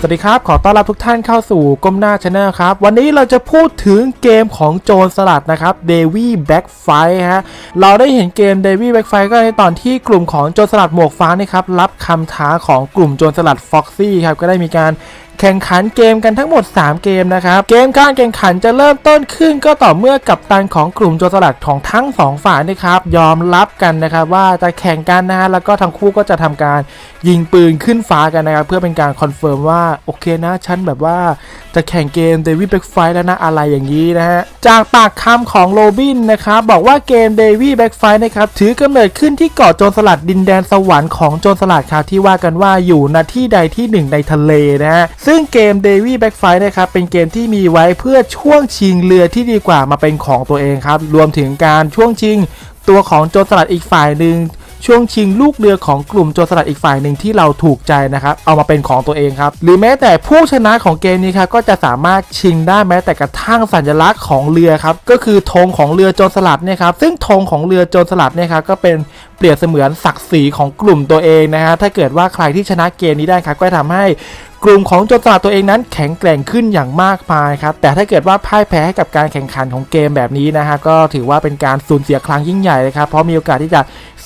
สวัสดีครับ ขอต้อนรับทุกท่านเข้าสู่ก้มหน้าชาแนลครับ วันนี้เราจะพูดถึงเกมของโจรสลัดนะครับเดวี่แบ็กไฟฮะ เราได้เห็นเกมเดวี่แบ็กไฟก็ในตอนที่กลุ่มของโจรสลัดหมวกฟ้านี่ครับ รับคำท้าของกลุ่มโจรสลัดฟ็อกซี่ครับ ก็ได้มีการ แข่งขันเกมกันทั้งหมด 3 เกมนะครับเกมการแข่งขันจะเริ่มต้นขึ้นก็ต่อเมื่อกัปตันของกลุ่มโจรสลัดของทั้งสองฝ่ายนะครับยอมรับกันนะครับว่าจะแข่งกันนะฮะแล้วก็ทั้งคู่ก็จะทำการยิงปืนขึ้นฟ้ากันนะครับเพื่อเป็นการคอนเฟิร์มว่าโอเคนะฉันแบบว่าจะแข่งเกมเดวิดแบ็กไฟแล้วนะอะไรอย่างนี้นะฮะจากปากคำของโรบินนะครับบอกว่าเกมเดวิดแบ็กไฟนะครับถือกำเนิดขึ้นที่เกาะโจรสลัดดินแดนสวรรค์ของโจรสลัดครับที่ว่ากันว่าอยู่ณที่ใดที่หนึ่งในทะเลนะฮะซึ่งเกมเดวิดแบ็กไฟนะครับเป็นเกมที่มีไว้เพื่อช่วงชิงเรือที่ดีกว่ามาเป็นของตัวเองครับ รวมถึงการช่วงชิงตัวของโจรสลัดอีกฝ่ายหนึ่งช่วงชิงลูกเรือของกลุ่มโจรสลัดอีกฝ่ายหนึ่งที่เราถูกใจนะครับ เอามาเป็นของตัวเองครับ หรือแม้แต่ผู้ชนะของเกมนี้ครับก็จะสามารถชิงได้แม้แต่กระทั่งสัญลักษณ์ของเรือครับ ก็คือธงของเรือโจรสลัดเนี่ยครับ ซึ่งธงของเรือโจรสลัดเนี่ยครับก็เป็นเปรียบเสมือนศักดิ์ศรีของกลุ่มตัวเองนะฮะถ้าเกิดว่าใครที่ชนะเกมนี้ได้ครับก็จะทำให้ กลุ่มของโจรสลัดตัวเองนั้นแข็งแกร่งขึ้นอย่างมากมายครับแต่ถ้าเกิดว่าพ่ายแพ้ให้กับการแข่งขันของเกมแบบนี้นะฮะก็ถือว่าเป็นการสูญเสียครั้งยิ่งใหญ่เลยครับเพราะมีโอกาสที่จะ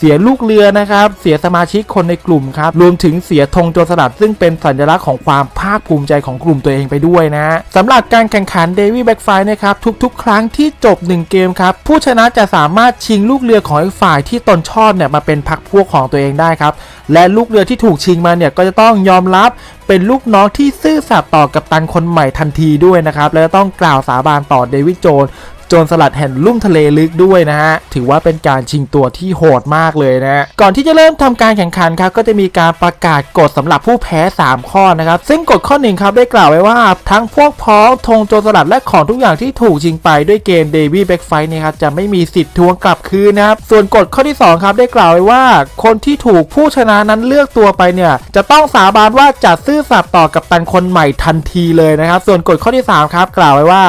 สียลูกเรือนะครับ เสียสมาชิกคนในกลุ่มครับ รวมถึงเสียธงโจรสลัดซึ่งเป็นสัญลักษณ์ของความภาคภูมิใจของกลุ่มตัวเองไปด้วยนะสำหรับการแข่งขันเดวี่แบ็กไฟนะครับ ทุกๆ ครั้งที่จบ 1 เกมครับ ผู้ชนะจะสามารถชิงลูกเรือของอีกฝ่ายที่ตนชอบเนี่ยมาเป็นพรรคพวกของตัวเองได้ครับ และลูกเรือที่ถูกชิงมาเนี่ยก็จะต้องยอมรับเป็นลูกน้องที่ซื่อสัตย์ต่อกับตันคนใหม่ทันทีด้วยนะครับและต้องกล่าวสาบานต่อเดวิดโจน จรสลัดแห่งลุ่มทะเลลึกด้วยนะฮะถือว่าเป็นการชิงตัวที่โหดมากเลยนะฮะก่อนที่จะเริ่มทำการแข่งขันครับก็จะมีการประกาศกฎสำหรับผู้แพ้ 3 ข้อนะครับ ซึ่งกฎข้อหนึ่งครับได้กล่าวไว้ว่า ทั้งพวกพ้องธงโจรสลัดและของทุกอย่างที่ถูกชิงไปด้วยเกมเดวี่แบ็กไฟเนี่ยครับจะไม่มีสิทธิ์ทวงกลับคืนนะครับส่วนกฎข้อที่สองครับได้กล่าวไว้ว่า คนที่ถูกผู้ชนะนั้นเลือกตัวไปเนี่ยจะต้องสาบานว่าจะซื่อสัตย์ต่อกับตันคนใหม่ทันทีเลยนะครับ ส่วนกฎข้อที่สามครับ กล่าวไว้ว่า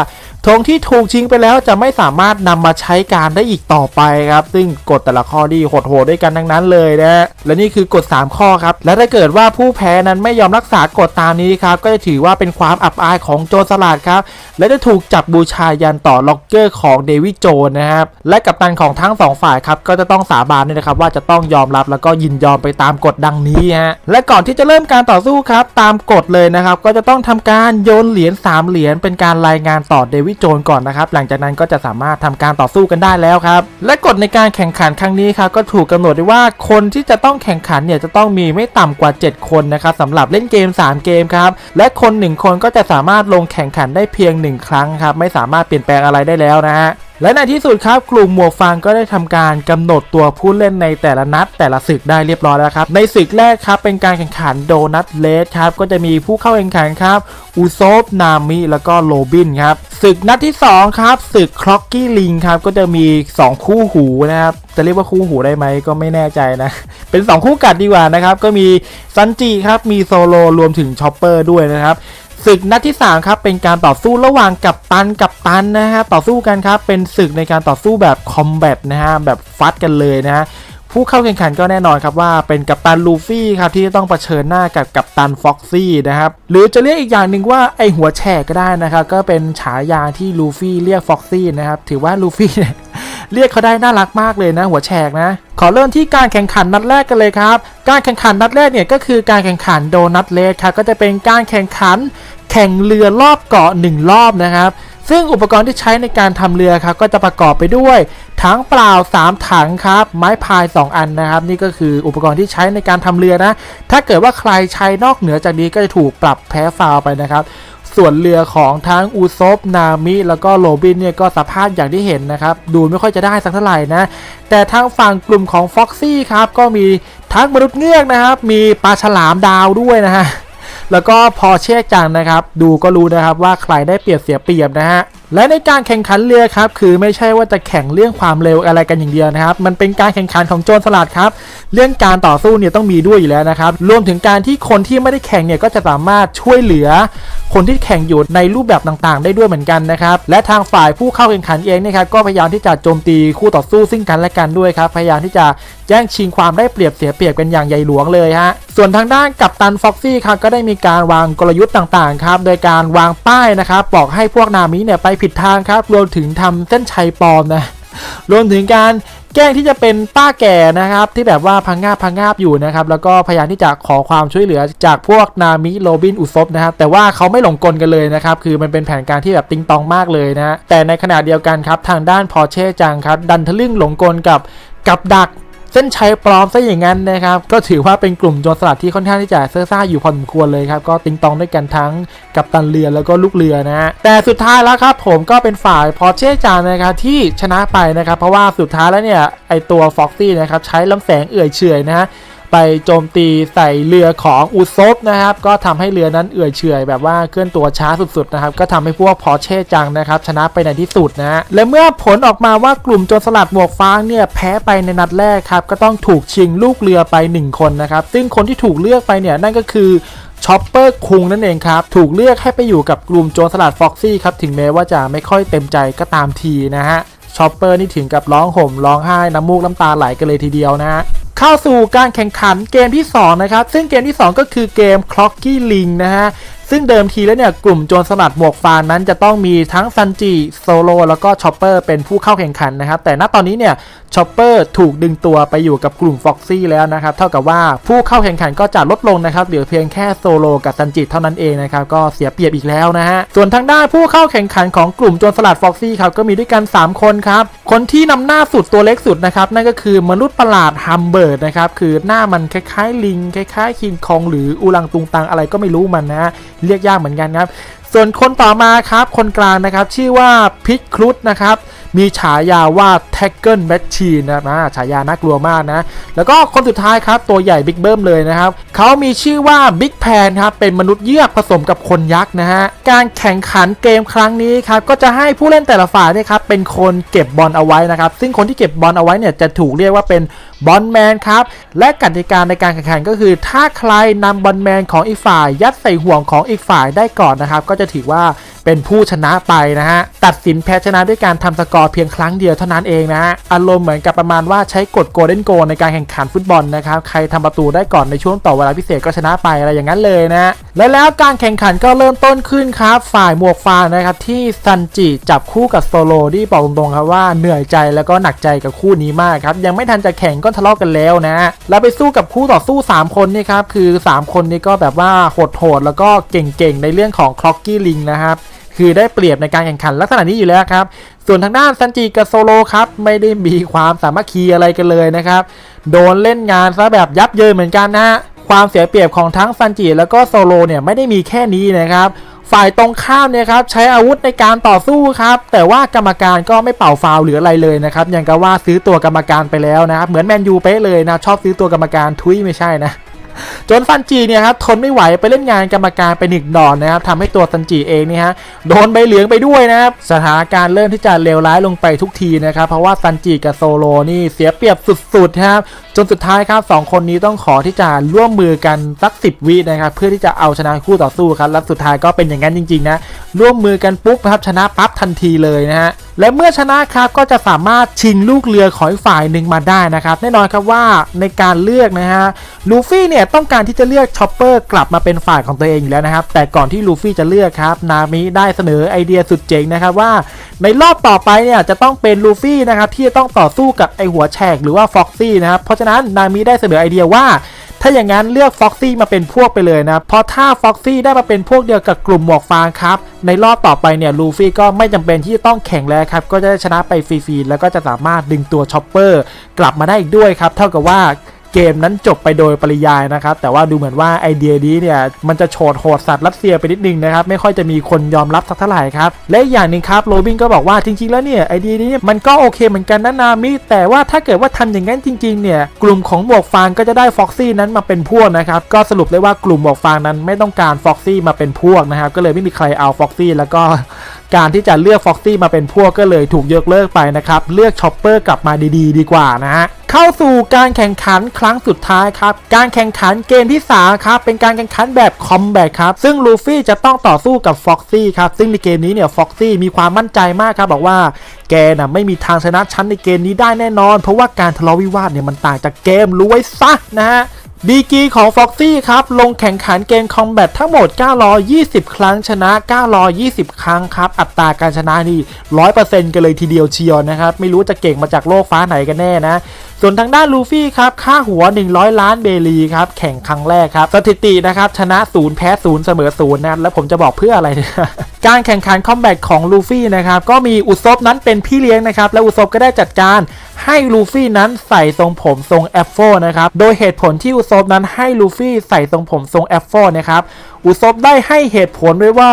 ธงที่ถูกชิงไปแล้วจะไม่สามารถนำมาใช้การได้อีกต่อไปครับ ซึ่งกฎแต่ละข้อที่โหดๆด้วยกันทั้งนั้นเลยนะ และนี่คือกฎ 3 ข้อครับ และถ้าเกิดว่าผู้แพ้นั้นไม่ยอมรักษากฎตามนี้ครับ ก็จะถือว่าเป็นความอับอายของโจรสลัดครับ และจะถูกจับบูชายันต่อล็อกเกอร์ของเดวิดโจนนะครับ และกัปตันของทั้งสองฝ่ายครับ ก็จะต้องสาบานด้วยนะครับว่าจะต้องยอมรับแล้วก็ยินยอมไปตามกฎดังนี้ฮะ และก่อนที่จะเริ่มการต่อสู้ครับ ตามกฎเลยนะครับ ก็จะต้องทำการโยนเหรียญ3เหรียญเป็นการรายงานต่อเดวิดโจนก่อนนะครับ หลังจากนั้นก็จะสามารถทำการต่อสู้กันได้แล้วครับ และกฎในการแข่งขันครั้งนี้ครับก็ถูกกำหนดไว้ว่าคนที่จะต้องแข่งขันเนี่ยจะต้องมีไม่ต่ำกว่า 7 คนนะครับสำหรับเล่นเกม 3 เกมครับ และคน 1 คนก็จะสามารถลงแข่งขันได้เพียง 1 ครั้งครับ ไม่สามารถเปลี่ยนแปลงอะไรได้แล้วนะฮะ และในที่สุดครับกลุ่มหมวกฟางก็ได้ทำการกำหนดตัวผู้เล่นในแต่ละนัด แต่ละศึกได้เรียบร้อยแล้วครับ ในศึกแรกครับเป็นการแข่งขันโดนัทเลสครับก็จะมีผู้เข้าแข่งขันครับอูโซฟนามิแล้วก็โรบินครับศึกนัดที่2ครับศึกคล็อกกี้ลิงครับก็จะมี 2 คู่หูนะครับจะเรียกว่าคู่หูได้ไหมก็ไม่แน่ใจนะ เป็น 2 คู่กัดดีกว่านะครับ ก็มีซันจิครับมีโซโลรวมถึงชอปเปอร์ด้วยนะครับ ศึกนัดที่3ครับเป็นการต่อสู้ระหว่างกับตันกับตันนะฮะต่อสู้กันครับเป็นศึกในการต่อสู้แบบคอมแบทนะฮะแบบฟัดกันเลยนะฮะผู้เข้าแข่งขันก็แน่นอนครับว่าเป็นกัปตันลูฟี่ครับที่ต้องเผชิญหน้ากับกัปตันฟ็อกซี่นะครับหรือจะเรียกอีกอย่างหนึ่งว่าไอหัวแฉกก็ได้นะครับก็เป็นฉายาที่ลูฟี่เรียกฟ็อกซี่นะครับถือว่าลูฟี่เรียกเขาได้น่ารักมากเลยนะหัวแฉกนะ ขอเริ่มที่การแข่งขันนัดแรกกันเลยครับ การแข่งขันนัดแรกเนี่ยก็คือการแข่งขันโดนัทเลสครับก็จะเป็นการแข่งขัน แข่งเรือรอบเกาะ 1 รอบนะครับ ซึ่งอุปกรณ์ที่ใช้ในการทำเรือครับก็จะประกอบไปด้วยถังเปล่า 3 ถังครับ ไม้พาย 2 อันนะครับ นี่ก็คืออุปกรณ์ที่ใช้ในการทำเรือนะ ถ้าเกิดว่าใครใช้นอกเหนือจากนี้ก็จะถูกปรับแพ้ฟาวไปนะครับส่วนเรือของทั้งอูซบนามิแล้วก็โรบินเนี่ยก็สภาพอย่างที่เห็นนะครับ ดูไม่ค่อยจะได้สักเท่าไหร่นะ แต่ทางฝั่งกลุ่มของฟ็อกซี่ครับ ก็มีทั้งมนุษย์เงือกนะครับ มีปลาฉลามดาวด้วยนะฮะ แล้วก็พอเช่จังนะครับ ดูก็รู้นะครับว่าใครได้เปรียบเสียเปรียบนะฮะและในการแข่งขันเรือครับคือไม่ใช่ว่าจะแข่งเรื่องความเร็วอะไรกันอย่างเดียวนะครับ มันเป็นการแข่งขันของโจรสลัดครับ เรื่องการต่อสู้เนี่ยต้องมีด้วยอยู่แล้วนะครับ รวมถึงการที่คนที่ไม่ได้แข่งเนี่ยก็จะสามารถช่วยเหลือ คนที่แข่งอยู่ในรูปแบบต่างๆ ได้ด้วยเหมือนกันนะครับ และทางฝ่ายผู้เข้าแข่งขันเองเนี่ยครับก็พยายามที่จะโจมตีคู่ต่อสู้ซึ่งกันและกันด้วยครับ พยายามที่จะแย่งชิงความได้เปรียบเสียเปรียบกันอย่างใหญ่หลวงเลยฮะ ส่วนทางด้านกัปตันฟ็อกซี่ครับก็ได้มีการวางกลยุทธ์ต่างๆครับ โดยการวางป้ายนะครับบอกให้พวกนามิเนี่ยไปผิดทางครับ รวมถึงทำเส้นชัยปลอมนะ รวมถึงการแกล้งที่จะเป็นป้าแก่นะครับ ที่แบบว่าพังงาบพังงาบอยู่นะครับ แล้วก็พยายามที่จะขอความช่วยเหลือจากพวกนามิโรบินอุซบนะครับแต่ว่าเขาไม่หลงกลกันเลยนะครับ คือมันเป็นแผนการที่แบบติงตองมากเลยนะแต่ในขณะเดียวกันครับทางด้านพอเช่จังครับ ดันทะลึ่งหลงกลกับกับดัก เส้นชัยปลอมซะอย่างนั้นนะครับ ก็ถือว่าเป็นกลุ่มโจรสลัดที่ค่อนข้างที่จะเซ่อซ่าอยู่พอสมควรเลยครับ ก็ติงตองด้วยกันทั้งกับตันเรือแล้วก็ลูกเรือนะฮะแต่สุดท้ายแล้วครับผมก็เป็นฝ่ายพอเช่จานนะครับที่ชนะไปนะครับ เพราะว่าสุดท้ายแล้วเนี่ยไอตัวฟ็อกซี่นะครับใช้ลำแสงเอื่อยเฉยนะฮะ ไปโจมตีใส่เรือของอุซบนะครับ ก็ทำให้เรือนั้นเอื่อยเฉอยแบบว่าเคลื่อนตัวช้าสุดๆนะครับ ก็ทำให้พวกพอเช่จังนะครับ ชนะไปในที่สุดนะและเมื่อผลออกมาว่ากลุ่มโจรสลัดหมวกฟางเนี่ยแพ้ไปในนัดแรกครับ ก็ต้องถูกชิงลูกเรือไป 1 คนนะครับ ซึ่งคนที่ถูกเลือกไปเนี่ยนั่นก็คือชอปเปอร์คุงนั่นเองครับ ถูกเลือกให้ไปอยู่กับกลุ่มโจรสลัดฟ็อกซี่ครับถึงแม้ว่าจะไม่ค่อยเต็มใจก็ตามทีนะฮะชอปเปอร์นี่ถึงกับร้องห่มร้องไห้น้ำมูกน้ำตาไหลกันเลยทีเดียวนะฮะ เข้าสู่การแข่งขันเกมที่ 2 นะครับ ซึ่งเกมที่ 2 ก็คือเกม Clocky Ling นะฮะ ซึ่งเดิมทีแล้วเนี่ย กลุ่มโจรสลัดหมวกฟางนั้นจะต้องมีทั้งซันจิโซโลแล้วก็ชอปเปอร์เป็นผู้เข้าแข่งขันนะครับ แต่ณตอนนี้เนี่ย ชอปเปอร์ถูกดึงตัวไปอยู่กับกลุ่มฟ็อกซี่แล้วนะครับเท่ากับว่าผู้เข้าแข่งขันก็จะลดลงนะครับเหลือเพียงแค่โซโลกับซันจิเท่านั้นเองนะครับก็เสียเปรียบอีกแล้วนะฮะส่วนทางด้านผู้เข้าแข่งขันของกลุ่มโจรสลัดฟ็อกซี่ครับก็มีด้วยกัน 3 คนครับคนที่นำหน้าสุดตัวเล็กสุดนะครับนั่นก็คือมนุษย์ประหลาดฮัมเบิร์ดนะครับคือหน้ามันคล้ายๆลิงคล้ายๆคิงคอง หรืออูรังตุงตังอะไรก็ไม่รู้มันนะฮะเรียกยากเหมือนกันครับส่วนคนต่อมาครับคนกลางนะครับชื่อว่าพิทครุฑนะครับ มีฉายาว่าแท็กเกิลแมชชีนนะนะฉายาน่ากลัวมากนะ แล้วก็คนสุดท้ายครับ ตัวใหญ่บิ๊กเบิ้มเลยนะครับ เขามีชื่อว่าบิ๊กแพนครับ เป็นมนุษย์เยือกผสมกับคนยักษ์นะฮะ การแข่งขันเกมครั้งนี้ครับ ก็จะให้ผู้เล่นแต่ละฝ่ายเนี่ยครับ เป็นคนเก็บบอลเอาไว้นะครับ ซึ่งคนที่เก็บบอลเอาไว้เนี่ยจะถูกเรียกว่าเป็น บอลแมนครับ และกติกาในการแข่งขันก็คือ ถ้าใครนำบอลแมนของอีกฝ่าย ยัดใส่ห่วงของอีกฝ่ายได้ก่อนนะครับ ก็จะถือว่าเป็นผู้ชนะไปนะฮะ ตัดสินแพ้ชนะด้วยการทำสกอร์เพียงครั้งเดียวเท่านั้นเองนะฮะ อารมณ์เหมือนกับประมาณว่าใช้กฎโกลเด้นโกในการแข่งขันฟุตบอลนะครับ ใครทำประตูได้ก่อนในช่วงต่อเวลาพิเศษก็ชนะไปอะไรอย่างนั้นเลยนะฮะและแล้วการแข่งขันก็เริ่มต้นขึ้นครับ ฝ่ายหมวกฟางนะครับที่ซันจิจับคู่กับโซโลที่บอกตรงๆครับว่าเหนื่อยใจแล้วก็หนักใจกับคู่นี้มากครับ ยังไม่ทันจะแข่งก็ทะเลาะกันแล้วนะแล้วไปสู้กับคู่ต่อสู้ 3 คนนี่ครับคือ 3 คนนี้ก็แบบว่าโหดๆแล้วก็เก่งๆในเรื่องของคล็อกกี้ลิงนะครับคือได้เปรียบในการแข่งขันลักษณะนี้อยู่แล้วครับ ส่วนทางด้านซันจิกับโซโลครับ ไม่ได้มีความสามัคคีอะไรกันเลยนะครับ โดนเล่นงานซะแบบยับเยินเหมือนกันนะฮะความเสียเปรียบของทั้งซันจิแล้วก็โซโลเนี่ยไม่ได้มีแค่นี้นะครับ ฝ่ายตรงข้ามเนี่ยครับใช้อาวุธในการต่อสู้ครับ แต่ว่ากรรมการก็ไม่เป่าฟาวหรืออะไรเลยนะครับอย่างกับว่าซื้อตัวกรรมการไปแล้วนะครับเหมือนแมนยูเป๊ะเลยนะชอบซื้อตัวกรรมการทุยไม่ใช่นะ จนซันจีเนี่ยครับทนไม่ไหวไปเล่นงานกรรมการไปหนึ่งดอนนะครับทำให้ตัวซันจีเองเนี่ฮะโดนใบเหลืองไปด้วยนะครับสถานการณ์เริ่มที่จะเลวร้ายลงไปทุกทีนะครับเพราะว่าซันจีกับโซโลนี่เสียเปรียบสุดๆครับจนสุดท้ายครับสองคนนี้ต้องขอที่จะร่วมมือกันสักสิบวินะครับเพื่อที่จะเอาชนะคู่ต่อสู้ครับและสุดท้ายก็เป็นอย่างนั้นจริงๆนะร่วมมือกันปุ๊บครับชนะปั๊บทันทีเลยนะฮะและเมื่อชนะครับก็จะสามารถชิงลูกเรือของอีกฝ่ายหนึ่งมาได้นะครับแน่นอนครับว่าในการเลือกนะฮะลูฟี่เนี่ยต้องการที่จะเลือกชอปเปอร์กลับมาเป็นฝ่ายของตัวเองอยู่แล้วนะครับ แต่ก่อนที่ลูฟี่จะเลือกครับนามิได้เสนอไอเดียสุดเจ๋งนะครับว่า ในรอบต่อไปเนี่ยจะต้องเป็นลูฟี่นะครับที่จะต้องต่อสู้กับไอหัวแฉกหรือว่าฟ็อกซี่นะครับเพราะฉะนั้นนามิได้เสนอไอเดียว่าถ้าอย่างนั้นเลือกฟ็อกซี่มาเป็นพวกไปเลยนะ เพราะถ้าฟ็อกซี่ได้มาเป็นพวกเดียวกับกลุ่มหมวกฟางครับ ในรอบต่อไปเนี่ยลูฟี่ก็ไม่จำเป็นที่จะต้องแข่งแล้วครับ ก็จะได้ชนะไปฟรีๆ แล้วก็จะสามารถดึงตัวชอปเปอร์กลับมาได้อีกด้วยครับ เท่ากับว่า เกมนั้นจบไปโดยปริยายนะครับ แต่ว่าดูเหมือนว่าไอเดียนี้เนี่ย มันจะโฉดโหดสัตว์รัสเซียไปนิดนึงนะครับ ไม่ค่อยจะมีคนยอมรับสักเท่าไหร่ครับ และอย่างหนึ่งครับโรบินก็บอกว่าจริงๆแล้วเนี่ยไอเดียนี้มันก็โอเคเหมือนกันนะนามิ แต่ว่าถ้าเกิดว่าทำอย่างนั้นจริงๆเนี่ยกลุ่มของหมวกฟางก็จะได้ฟ็อกซี่นั้นมาเป็นพวกนะครับก็สรุปเลยว่ากลุ่มหมวกฟางนั้นไม่ต้องการฟ็อกซี่มาเป็นพวกนะครับก็เลยไม่มีใครเอาฟ็อกซี่แล้วก็ การที่จะเลือกฟ็อกซี่มาเป็นพวกก็เลยถูกยกเลิกไปนะครับ เลือกช็อปเปอร์กลับมาดีๆดีกว่านะฮะเข้าสู่การแข่งขันครั้งสุดท้ายครับ การแข่งขันเกมที่3ครับเป็นการแข่งขันแบบคอมแบทครับซึ่งลูฟี่จะต้องต่อสู้กับฟ็อกซี่ครับซึ่งในเกมนี้เนี่ยฟ็อกซี่มีความมั่นใจมากครับบอกว่าแกน่ะไม่มีทางชนะชั้นในเกมนี้ได้แน่นอน เพราะว่าการทะเลาะวิวาทเนี่ยมันต่างจากเกมรู้ไว้ซะนะฮะ ดีกีของ Foxy ครับ ลงแข่งขันเกมคอมแบททั้งหมด 920 ครั้งชนะ 920 ครั้งครับ อัตราการชนะนี่ 100%กันเลยทีเดียวเชียวนะครับ ไม่รู้จะเก่งมาจากโลกฟ้าไหนกันแน่นะ ส่วนทางด้านลูฟี่ครับ ค่าหัว 100 ล้านเบลีครับ แข่งครั้งแรกครับ สถิตินะครับ ชนะ 0 แพ้ 0 เสมอ 0 นะ แล้วผมจะบอกเพื่ออะไรเนี่ยการแข่งขันคอมแบทของลูฟี่นะครับ ก็มีอุซบนั้นเป็นพี่เลี้ยงนะครับ และอุซบก็ได้จัดการ ให้ลูฟี่นั้นใส่ทรงผมทรงแอฟโฟนะครับ โดยเหตุผลที่อุซบนั้นให้ลูฟี่ใส่ทรงผมทรงแอฟโฟนะครับ อุซบได้ให้เหตุผลไว้ว่า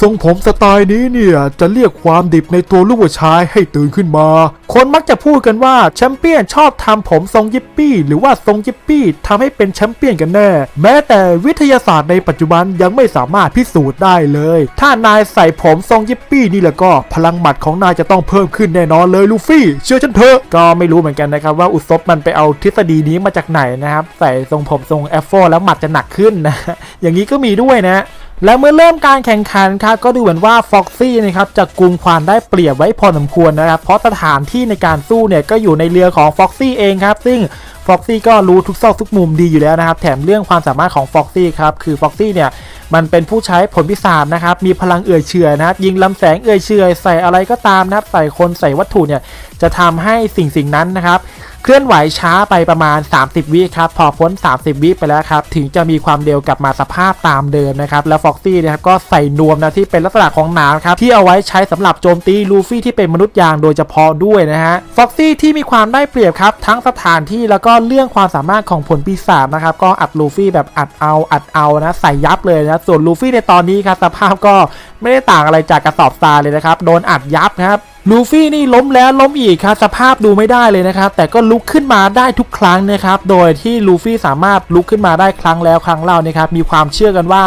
ทรงผมสไตล์นี้เนี่ย จะเรียกความดิบในตัวลูกผู้ชายให้ตื่นขึ้นมา คนมักจะพูดกันว่าแชมเปี้ยนชอบทำผมทรงยิปปี้ หรือว่าทรงยิปปี้ทำให้เป็นแชมเปี้ยนกันแน่ แม้แต่วิทยาศาสตร์ในปัจจุบันยังไม่สามารถพิสูจน์ได้เลย ถ้านายใส่ผมทรงยิปปี้นี่แล้วก็พลังหมัดของนายจะต้องเพิ่มขึ้นแน่นอนเลยลูฟี่ เชื่อฉันเถอะก็ไม่รู้เหมือนกันนะครับว่าอุซบมันไปเอาทฤษฎีนี้มาจากไหนนะครับใส่ทรงผมทรงแอฟโฟแล้วหมัดจะหนักขึ้นนะอย่างนี้ก็มีด้วยนะ และเมื่อเริ่มการแข่งขันครับก็ดูเหมือนว่าฟ็อกซี่นะครับจะกุมความได้เปรียบไว้พอสมควรนะครับ เพราะสถานที่ในการสู้เนี่ยก็อยู่ในเรือของฟ็อกซี่เองครับ ซึ่งฟ็อกซี่ก็รู้ทุกซอกทุกมุมดีอยู่แล้วนะครับ แถมเรื่องความสามารถของฟ็อกซี่ครับ คือฟ็อกซี่เนี่ยมันเป็นผู้ใช้ผลพิศาจนะครับ มีพลังเอื่อยเฉื่อยนะครับ ยิงลำแสงเอื่อยเฉื่อยใส่อะไรก็ตามนะครับ ใส่คนใส่วัตถุเนี่ยจะทำให้สิ่งสิ่งนั้นนะครับ เคลื่อนไหวช้าไปประมาณ 30 วิครับ พอพ้น 30 วิไปแล้วครับ ถึงจะมีความเร็วกลับมาสภาพตามเดิมนะครับ แล้วฟ็อกซี่นะครับก็ใส่นวมนะที่เป็นลักษณะของหนามครับ ที่เอาไว้ใช้สำหรับโจมตีลูฟี่ที่เป็นมนุษย์ยางโดยเฉพาะด้วยนะฮะ ฟ็อกซี่ที่มีความได้เปรียบครับ ทั้งสถานที่แล้วก็เรื่องความสามารถของผลปีศาจนะครับ ก็อัดลูฟี่แบบอัดเอาอัดเอานะ ใส่ยับเลยนะ ส่วนลูฟี่ในตอนนี้ครับสภาพก็ไม่ได้ต่างอะไรจากกระสอบทรายเลยนะครับ โดนอัดยับครับ ลูฟี่นี่ล้มแล้วล้มอีกครับสภาพดูไม่ได้เลยนะครับ แต่ก็ลุกขึ้นมาได้ทุกครั้งนะครับ โดยที่ลูฟี่สามารถลุกขึ้นมาได้ครั้งแล้วครั้งเล่านะครับ มีความเชื่อกันว่า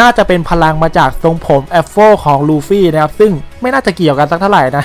น่าจะเป็นพลังมาจากทรงผมแอฟโฟของลูฟี่นะครับ ซึ่งไม่น่าจะเกี่ยวกันสักเท่าไหร่นะ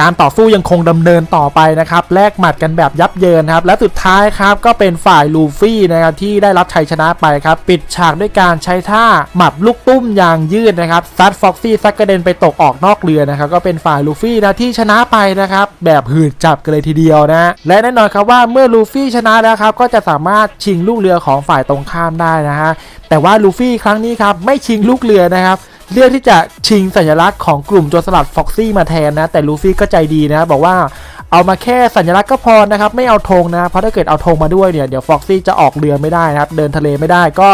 การต่อสู้ยังคงดำเนินต่อไปนะครับ แลกหมัดกันแบบยับเยินครับ และสุดท้ายครับก็เป็นฝ่ายลูฟี่นะครับที่ได้รับชัยชนะไปครับ ปิดฉากด้วยการใช้ท่าหมับลูกตุ้มยางยืดนะครับซัดฟ็อกซี่ซัดกระเด็นไปตกออกนอกเรือนะครับ ก็เป็นฝ่ายลูฟี่นะที่ชนะไปนะครับ แบบหืดจับกันเลยทีเดียวนะ และแน่นอนครับว่าเมื่อลูฟี่ชนะแล้วครับก็จะสามารถชิงลูกเรือของฝ่ายตรงข้ามได้นะฮะแต่ว่าลูฟี่ครั้งนี้ครับไม่ชิงลูกเรือนะครับ เลือกที่จะชิงสัญลักษณ์ของกลุ่มโจรสลัดฟ็อกซี่มาแทนนะ แต่ลูฟี่ก็ใจดีนะ บอกว่าเอามาแค่สัญลักษณ์ก็พอนะครับ ไม่เอาธงนะ เพราะถ้าเกิดเอาธงมาด้วยเนี่ย เดี๋ยวฟ็อกซี่จะออกเรือไม่ได้นะครับ เดินทะเลไม่ได้ก็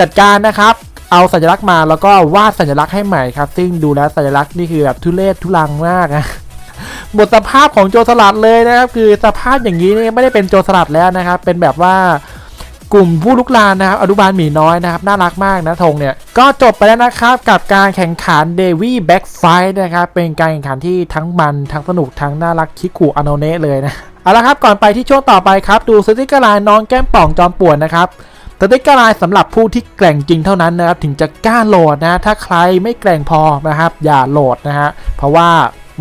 จัดการนะครับเอาสัญลักษณ์มาแล้วก็วาดสัญลักษณ์ให้ใหม่ครับ ซึ่งดูแล้วสัญลักษณ์นี่คือแบบทุเรศทุลังมากนะหมดสภาพของโจรสลัดเลยนะครับ คือสภาพอย่างนี้นี่ไม่ได้เป็นโจรสลัดแล้วนะครับ เป็นแบบว่า กลุ่มผู้ลุกลานนะครับอนุบาลหมีน้อยนะครับ น่ารักมากนะธงเนี่ย ก็จบไปแล้วนะครับ กับการแข่งขันเดวี่แบ็กไฟนะครับ เป็นการแข่งขันที่ทั้งมัน ทั้งสนุก ทั้งน่ารักคิคุอโนเนะเลยนะ เอาละครับ ก่อนไปที่ช่วงต่อไปครับ ดูสติกเกอร์ลน์น้องแก้มป่องจอมป่วนนะครับสติกเกอร์ลน์สำหรับผู้ที่แกร่งจริงเท่านั้นนะครับ ถึงจะกล้าโหลดนะ ถ้าใครไม่แกร่งพอนะครับ อย่าโหลดนะฮะ เพราะว่า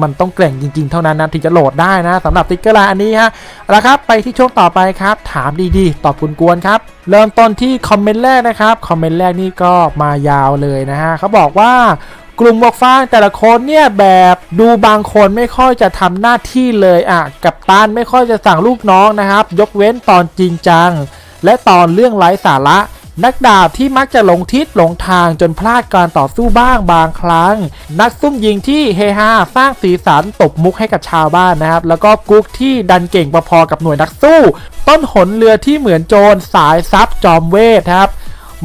มันต้องแกร่งจริง ๆ เท่านั้นนะถึงจะโหลดได้นะสำหรับติ๊กเกอร์ไลน์อันนี้ฮะเอาละครับไปที่ช่วงต่อไปครับ ถามดีๆ ตอบกวนๆครับ เริ่มต้นที่คอมเมนต์แรกนะครับคอมเมนต์แรกนี่ก็มายาวเลยนะฮะเขาบอกว่ากลุ่มบอกฟ้างแต่ละคนเนี่ยแบบดูบางคนไม่ค่อยจะทำหน้าที่เลยอะกับตันไม่ค่อยจะสั่งลูกน้องนะครับ ยกเว้นตอนจริงจัง และตอนเรื่องไร้สาระ นักดาบที่มักจะหลงทิศหลงทางจนพลาดการต่อสู้บ้างบางครั้ง นักซุ่มยิงที่เฮฮาสร้างสีสันตบมุกให้กับชาวบ้านนะครับ แล้วก็กุ๊กที่ดันเก่งพอๆกับหน่วยนักสู้ ต้นหนเรือที่เหมือนโจรสายซับจอมเวทครับ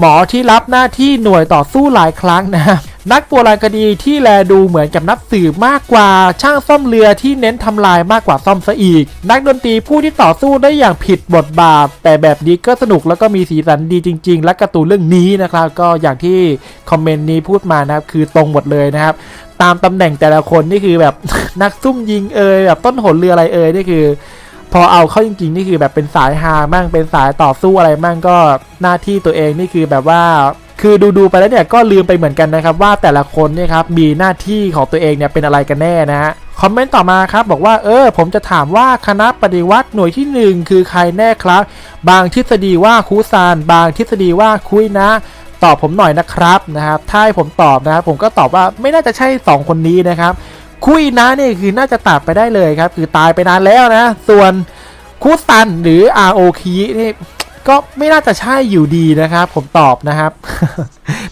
หมอที่รับหน้าที่หน่วยต่อสู้หลายครั้งนะนักโบราณคดีที่แลดูเหมือนกับนักสืบมากกว่า ช่างซ่อมเรือที่เน้นทำลายมากกว่าซ่อมซะอีก นักดนตรีผู้ที่ต่อสู้ได้อย่างผิดบทบาท แต่แบบนี้ก็สนุกแล้วก็มีสีสันดีจริง ๆ และการ์ตูนเรื่องนี้นะครับ ก็อย่างที่คอมเมนต์นี้พูดมานะครับคือตรงหมดเลยนะครับ ตามตำแหน่งแต่ละคนนี่คือแบบนักซุ่มยิงเอ่ยแบบต้นหนเรืออะไรเอ่ยนี่คือ พอเอาเข้าจริงๆนี่คือแบบเป็นสายฮามั่งเป็นสายต่อสู้อะไรมั่งก็หน้าที่ตัวเองนี่คือแบบว่าคือดูๆไปแล้วเนี่ยก็ลืมไปเหมือนกันนะครับว่าแต่ละคนเนี่ยครับมีหน้าที่ของตัวเองเนี่ยเป็นอะไรกันแน่นะฮะคอมเมนต์ต่อมาครับบอกว่าเออผมจะถามว่าคณะปฏิวัติหน่วยที่หนึ่งคือใครแน่ครับ บางทฤษฎีว่าคูซาน บางทฤษฎีว่าคุยนะ ตอบผมหน่อยนะครับนะครับถ้าให้ผมตอบนะครับผมก็ตอบว่าไม่น่าจะใช่ 2 คนนี้นะครับ คุยนะนี่คือน่าจะตัดไปได้เลยครับ คือตายไปนานแล้วนะ ส่วนคูซันหรือ ROK นี่ก็ไม่น่าจะใช่อยู่ดีนะครับ ผมตอบนะครับ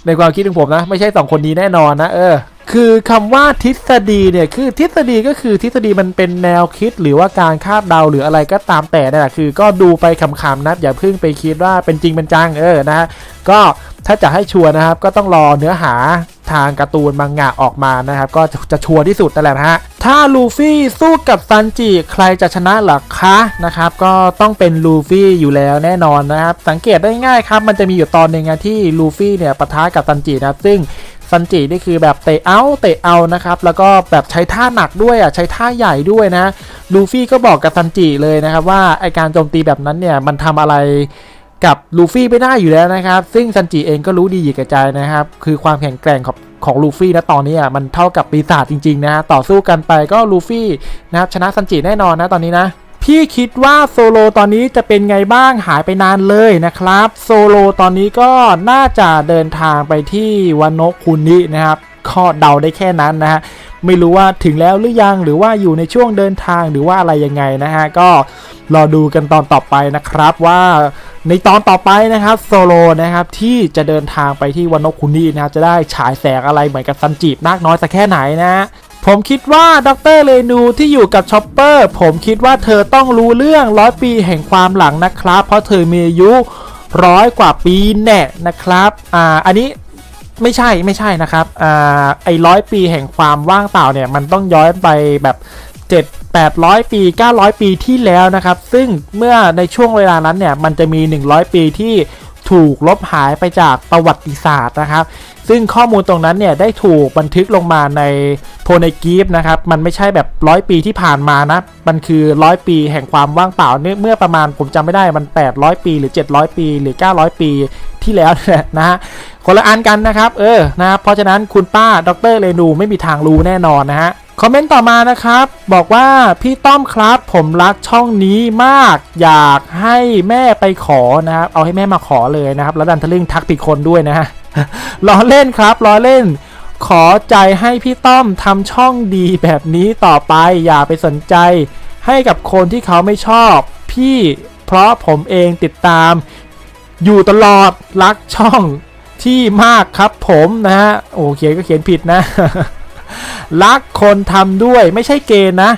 ในความคิดของผมนะ ไม่ใช่2คนนี้แน่นอนนะ เออ คือคำว่าทฤษฎีเนี่ยคือทฤษฎีก็คือทฤษฎีมันเป็นแนวคิดหรือว่าการคาดเดาหรืออะไรก็ตามแต่นั่แหละคือ ก็ดูไปขำๆนะอย่าเพิ่งไปคิดว่าเป็นจริงเป็นจังเออนะฮะก็ถ้าจะให้ชัวร์นะครับ ก็ต้องรอเนื้อหา ทางการ์ตูนมังงะออกมานะครับ ก็จะชัวร์ที่สุดนั่นแหละฮะถ้าลูฟี่สู้กับซันจิใครจะชนะหรอคะนะครับก็ต้องเป็นลูฟี่อยู่แล้วแน่นอนนะครับ สังเกตได้ง่ายครับมันจะมีอยู่ตอนหนึ่งอะที่ลูฟี่เนี่ยปะทะกับซันจินะครับซึ่งซันจินี่คือแบบเตะเอาเตะเอานะครับแล้วก็แบบใช้ท่าหนักด้วยอะใช้ท่าใหญ่ด้วยนะลูฟี่ก็บอกกับซันจิเลยนะครับว่าไอการโจมตีแบบนั้นเนี่ยมันทำอะไร กับลูฟี่ไม่ได้อยู่แล้วนะครับ ซึ่งซันจิเองก็รู้ดีอยู่แก่ใจนะครับ คือความแข็งแกร่งของของลูฟี่นะตอนนี้อะมันเท่ากับปีศาจจริงๆนะต่อสู้กันไปก็ลูฟี่นะครับชนะซันจิแน่นอนนะตอนนี้นะพี่คิดว่าโซโลตอนนี้จะเป็นไงบ้างหายไปนานเลยนะครับ โซโลตอนนี้ก็น่าจะเดินทางไปที่วันโนคุนินะครับก็เดาได้แค่นั้นนะฮะ ไม่รู้ว่าถึงแล้วหรือยังหรือว่าอยู่ในช่วงเดินทางหรือว่าอะไรยังไงนะฮะก็รอดูกันตอนต่อไปนะครับว่าในตอนต่อไปนะครับโซโลนะครับที่จะเดินทางไปที่วันโนะคุนินะครับจะได้ฉายแสงอะไรเหมือนกับซันจิมากน้อยสักแค่ไหนนะผมคิดว่าดรเรนูที่อยู่กับชอปเปอร์ผมคิดว่าเธอต้องรู้เรื่องร้อยปีแห่งความหลังนะครับ เพราะเธอมีอายุร้อยกว่าปีแน่นะครับอ่าอันนี้ ไม่ใช่ไม่ใช่นะครับอ่าไอ้ร้อยปีแห่งความว่างเปล่าเนี่ยมันต้องย้อนไปแบบ 7 800 ปี 900 ปีที่แล้วนะครับ ซึ่งเมื่อในช่วงเวลานั้นเนี่ยมันจะมี 100 ปีที่ ถูกลบหายไปจากประวัติศาสตร์นะครับ ซึ่งข้อมูลตรงนั้นเนี่ยได้ถูกบันทึกลงมาในโพเนกีฟนะครับ มันไม่ใช่แบบร้อยปีที่ผ่านมานะ มันคือร้อยปีแห่งความว่างเปล่าเนี่ยเมื่อประมาณผมจำไม่ได้มัน 800 ปีหรือ 700 ปี หรือ 900 ปีที่แล้วเนี่ยนะฮะคนละอันกันนะครับ เออนะครับเพราะฉะนั้นคุณป้าดรเรนูไม่มีทางรู้แน่นอนนะฮะ คอมเมนต์ต่อมานะครับ บอกว่าพี่ต้อมครับผมรักช่องนี้มาก อยากให้แม่ไปขอนะครับ เอาให้แม่มาขอเลยนะครับ แล้วดันทะลึ่งทักผิดคนด้วยนะฮะล้อเล่นครับล้อเล่น ขอใจให้พี่ต้อมทำช่องดีแบบนี้ต่อไป อย่าไปสนใจ ให้กับคนที่เขาไม่ชอบ พี่เพราะผมเองติดตาม อยู่ตลอดรักช่องที่มากครับผมนะฮะโอเคก็เขียนผิดนะ รักคนทำด้วยไม่ใช่เกณฑ์นะ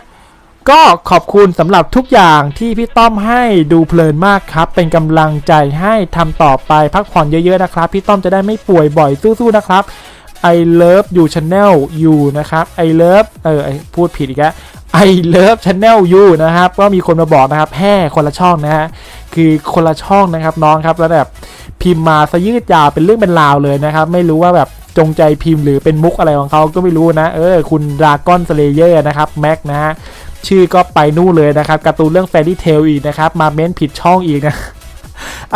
ก็ขอบคุณสำหรับทุกอย่างที่พี่ต้อมให้ดูเพลินมากครับ เป็นกำลังใจให้ทำต่อไปพักผ่อนเยอะๆนะครับ พี่ต้อมจะได้ไม่ป่วยบ่อยสู้ๆนะครับ I love you channel you นะครับ I love เออพูดผิดอีกแล้ว I love channel you นะครับ ก็มีคนมาบอกนะครับแห่คนละช่องนะฮะ คือคนละช่องนะครับน้องครับ แล้วแบบพิมพ์มาซะยืดยาวเป็นเรื่องเป็นราวเลยนะครับ ไม่รู้ว่าแบบ จงใจพิมพ์หรือเป็นมุกอะไรของเขาก็ไม่รู้นะ เออ คุณดราก้อนสเลเยอร์นะครับแม็กนะฮะชื่อก็ไปนู่นเลยนะครับการ์ตูนเรื่องแฟรี่เทลอีกนะครับ มาเม้นผิดช่องอีกนะ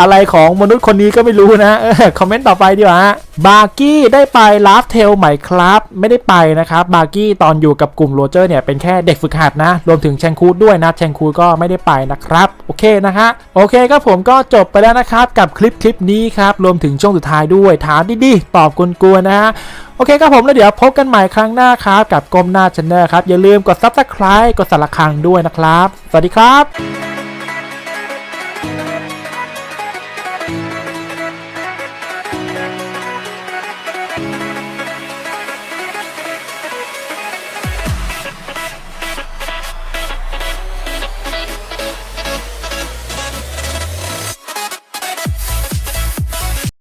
อะไรของมนุษย์คนนี้ก็ไม่รู้นะออคอมเมนต์ต่อไปดีกว่าบาร์กี้ได้ไปลาฟเทลไหม่ครับ ไม่ได้ไปนะครับ บาร์กี้ตอนอยู่กับกลุ่มโรเจอร์เนี่ยเป็นแค่เด็กฝึกหัดนะ รวมถึงแชงคูดด้วยนะ แชงคูดก็ไม่ได้ไปนะครับ เคนะฮะโอเคครับผมก็จบไปแล้วนะครับกับคลิปคลิปนี้ครับรวมถึงช่วงสุดท้ายด้วยถามดีๆตอบกวนๆนะฮะโอเคครับผมแล้วเดี๋ยวพบกันใหม่ครั้งหน้าครับกับกลมหน้าชแนลครับอย่าลืมกด subscribe กดสั่นระฆังด้วยนะครับ สวัสดีครับ